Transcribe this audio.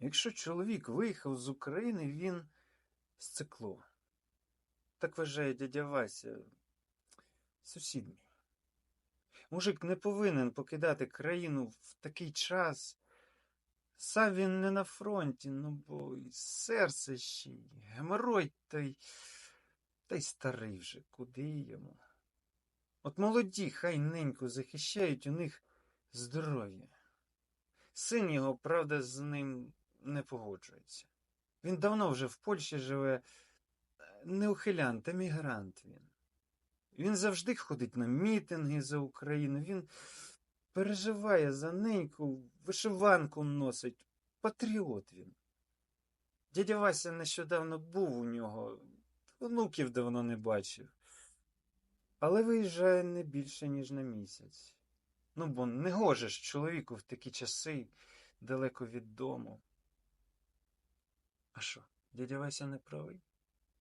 Якщо чоловік виїхав з України, він стекло. Так вважає дядя Вася, сусід мій. Мужик не повинен покидати країну в такий час. Сам він не на фронті, ну бо й серце ще, й геморой та й, та й старий вже, куди йому. От молоді хай неньку захищають у них здоров'я. Син його, правда, з ним не погоджується. Він давно вже в Польщі живе, не ухилянт, а мігрант він. Він завжди ходить на мітинги за Україну. Він переживає за неньку, вишиванку носить. Патріот він. Дядя Вася нещодавно був у нього, онуків давно не бачив. Але виїжджає не більше, ніж на місяць. Ну, бо не гоже ж чоловіку в такі часи далеко від дому. А що, дядя Вася не правий?